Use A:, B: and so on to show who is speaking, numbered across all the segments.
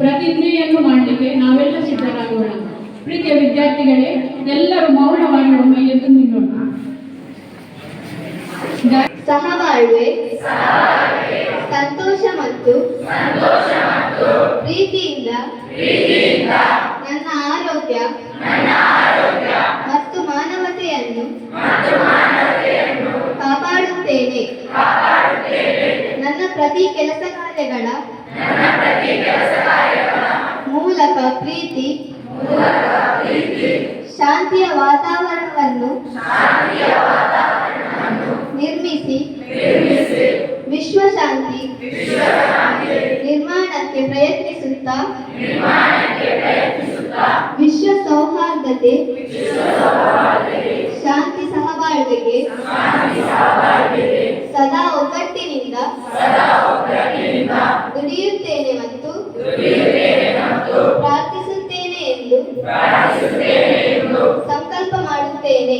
A: ಪ್ರತಿಜ್ಞೆಯನ್ನು ಮಾಡಲಿಕ್ಕೆ ನಾವೆಲ್ಲ ಸಿದ್ಧರಾಗೋಣ. ಪ್ರೀತಿಯ ವಿದ್ಯಾರ್ಥಿಗಳೇ, ಎಲ್ಲರೂ ಮೌನವಾಗಿ ಒಮ್ಮೆ ಎದ್ದು ನಿಲ್ಲೋಣ.
B: ಸಹಬಾಳ್ವೆ, ಸಂತೋಷ ಮತ್ತು ಪ್ರೀತಿಯಿಂದ ನನ್ನ ಆರೋಗ್ಯ ಪ್ರತಿ ಕೆಲಸ ಕಾರ್ಯಗಳ ಮೂಲಕ ಪ್ರೀತಿ ಶಾಂತಿಯ ವಾತಾವರಣವನ್ನು ನಿರ್ಮಿಸಿ ವಿಶ್ವಶಾಂತಿ ನಿರ್ಮಾಣಕ್ಕೆ ಪ್ರಯತ್ನಿಸುತ್ತಾ ವಿಶ್ವ ಸೌಹಾರ್ದತೆ ಶಾಂತಿ ಸಹಬಾಳ್ವೆಗೆ ಸದಾ ಒಗ್ಗಟ್ಟಿನಿಂದ ದುಡಿಯುತ್ತೇನೆ ಮತ್ತು ಪ್ರಾರ್ಥಿಸುತ್ತೇನೆ ಎಂದು ಸಂಕಲ್ಪ ಮಾಡುತ್ತೇನೆ.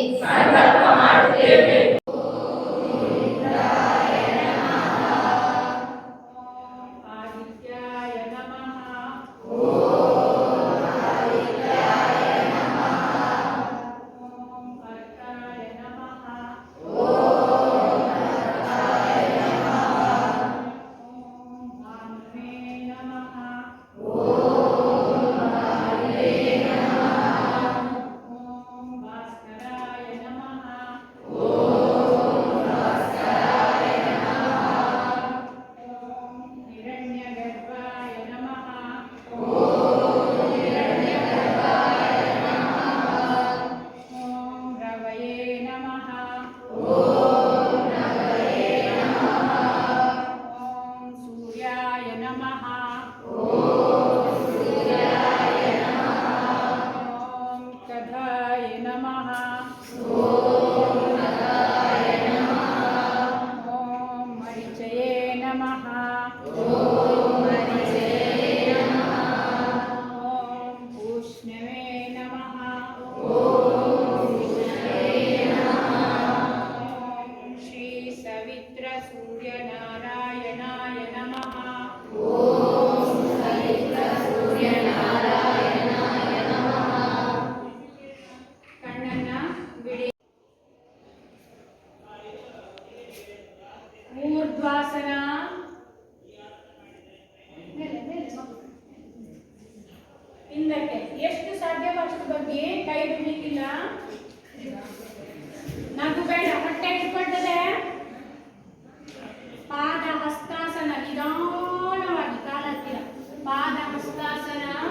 A: Hastasana.